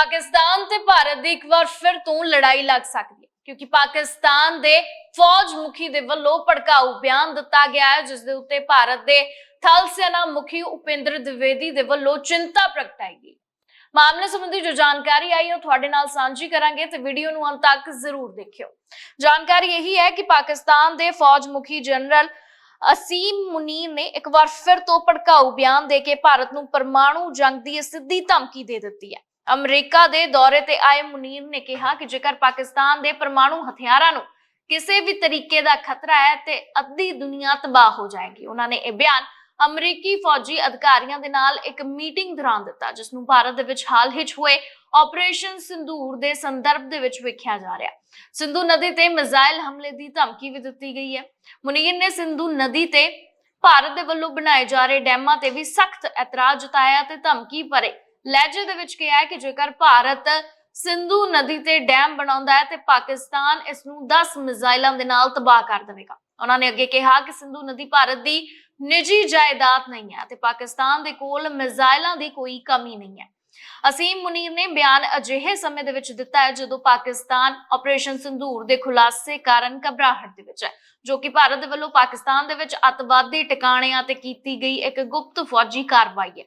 ਪਾਕਿਸਤਾਨ ਤੇ ਭਾਰਤ ਦੀ ਇੱਕ ਵਾਰ ਫਿਰ ਤੋਂ ਲੜਾਈ ਲੱਗ ਸਕਦੀ ਹੈ, ਕਿਉਂਕਿ ਪਾਕਿਸਤਾਨ ਦੇ ਫੌਜ ਮੁਖੀ ਦੇ ਵੱਲੋਂ ਭੜਕਾਊ ਬਿਆਨ ਦਿੱਤਾ ਗਿਆ ਹੈ, ਜਿਸ ਦੇ ਉੱਤੇ ਭਾਰਤ ਦੇ ਥਲ ਸੈਨਾ ਮੁਖੀ ਉਪਿੰਦਰ ਦਿਵੇਦੀ ਦੇ ਵੱਲੋਂ ਚਿੰਤਾ ਪ੍ਰਗਟਾਈ ਗਈ। ਮਾਮਲੇ ਸੰਬੰਧੀ ਜੋ ਜਾਣਕਾਰੀ ਆਈ ਉਹ ਤੁਹਾਡੇ ਨਾਲ ਸਾਂਝੀ ਕਰਾਂਗੇ ਤੇ ਵੀਡੀਓ ਨੂੰ ਅੰਤ ਤੱਕ ਜ਼ਰੂਰ ਦੇਖਿਓ। ਜਾਣਕਾਰੀ ਇਹੀ ਹੈ ਕਿ ਪਾਕਿਸਤਾਨ ਦੇ ਫੌਜ ਮੁਖੀ ਜਨਰਲ ਅਸੀਮ ਮੁਨੀਰ ਨੇ ਇੱਕ ਵਾਰ ਫਿਰ ਤੋਂ ਭੜਕਾਊ ਬਿਆਨ ਦੇ ਕੇ ਭਾਰਤ ਨੂੰ ਪਰਮਾਣੂ ਜੰਗ ਦੀ ਸਿੱਧੀ ਧਮਕੀ ਦੇ ਦਿੱਤੀ ਹੈ। ਅਮਰੀਕਾ ਦੇ ਦੌਰੇ ਤੇ ਆਏ ਮੁਨੀਰ ਨੇ ਕਿਹਾ ਕਿ ਜੇਕਰ ਪਾਕਿਸਤਾਨ ਦੇ ਪਰਮਾਣੂ ਹਥਿਆਰਾਂ ਨੂੰ ਕਿਸੇ ਵੀ ਤਰੀਕੇ ਦਾ ਖਤਰਾ ਹੈ ਤੇ ਅੱਧੀ ਦੁਨੀਆ ਤਬਾਹ ਹੋ ਜਾਏਗੀ। ਉਹਨਾਂ ਨੇ ਇਹ ਬਿਆਨ ਅਮਰੀਕੀ ਫੌਜੀ ਅਧਿਕਾਰੀਆਂ ਦੇ ਨਾਲ ਇੱਕ ਮੀਟਿੰਗ ਦੌਰਾਨ ਦਿੱਤਾ, ਜਿਸ ਨੂੰ ਭਾਰਤ ਦੇ ਵਿੱਚ ਹਾਲ ਹੀ 'ਚ ਹੋਏ ਆਪਰੇਸ਼ਨ ਸਿੰਦੂਰ ਦੇ ਸੰਦਰਭ ਦੇ ਵਿੱਚ ਵੇਖਿਆ ਜਾ ਰਿਹਾ। ਸਿੰਧੂ ਨਦੀ ਤੇ ਮਿਜ਼ਾਈਲ ਹਮਲੇ ਦੀ ਧਮਕੀ ਵੀ ਦਿੱਤੀ ਗਈ ਹੈ। ਮੁਨੀਰ ਨੇ ਸਿੰਧੂ ਨਦੀ ਤੇ ਭਾਰਤ ਦੇ ਵੱਲੋਂ ਬਣਾਏ ਜਾ ਰਹੇ ਡੈਮਾਂ ਤੇ ਵੀ ਸਖਤ ਇਤਰਾਜ਼ ਜਤਾਇਆ ਤੇ ਧਮਕੀ ਭਰੇ। ਲਹਿਜੇ ਦੇ ਵਿੱਚ ਕਿਹਾ ਹੈ ਕਿ ਜੇਕਰ ਭਾਰਤ ਸਿੰਧੂ ਨਦੀ ਤੇ ਡੈਮ ਬਣਾਉਂਦਾ ਹੈ ਤੇ ਪਾਕਿਸਤਾਨ ਇਸ ਨੂੰ 10 ਮਿਜ਼ਾਈਲਾਂ ਦੇ ਨਾਲ ਤਬਾਹ ਕਰ ਦੇਵੇਗਾ। ਉਹਨਾਂ ਨੇ ਅੱਗੇ ਕਿਹਾ ਕਿ ਸਿੰਧੂ ਨਦੀ ਭਾਰਤ ਦੀ ਨਿੱਜੀ ਜਾਇਦਾਦ ਨਹੀਂ ਹੈ ਤੇ ਪਾਕਿਸਤਾਨ ਦੇ ਕੋਲ ਮਿਜ਼ਾਈਲਾਂ ਦੀ ਕੋਈ ਕਮੀ ਨਹੀਂ ਹੈ। ਅਸੀਮ ਮੁਨੀਰ ਨੇ ਬਿਆਨ ਅਜਿਹੇ ਸਮੇਂ ਦੇ ਵਿੱਚ ਦਿੱਤਾ ਹੈ ਜਦੋਂ ਪਾਕਿਸਤਾਨ ਆਪਰੇਸ਼ਨ ਸੰਧੂਰ ਦੇ ਖੁਲਾਸੇ ਕਾਰਨ ਘਬਰਾਹਟ ਦੇ ਵਿੱਚ ਹੈ, ਜੋ ਕਿ ਭਾਰਤ ਵੱਲੋਂ ਪਾਕਿਸਤਾਨ ਦੇ ਵਿੱਚ ਅੱਤਵਾਦੀ ਟਿਕਾਣਿਆਂ ਤੇ ਕੀਤੀ ਗਈ ਇੱਕ ਗੁਪਤ ਫੌਜੀ ਕਾਰਵਾਈ ਹੈ।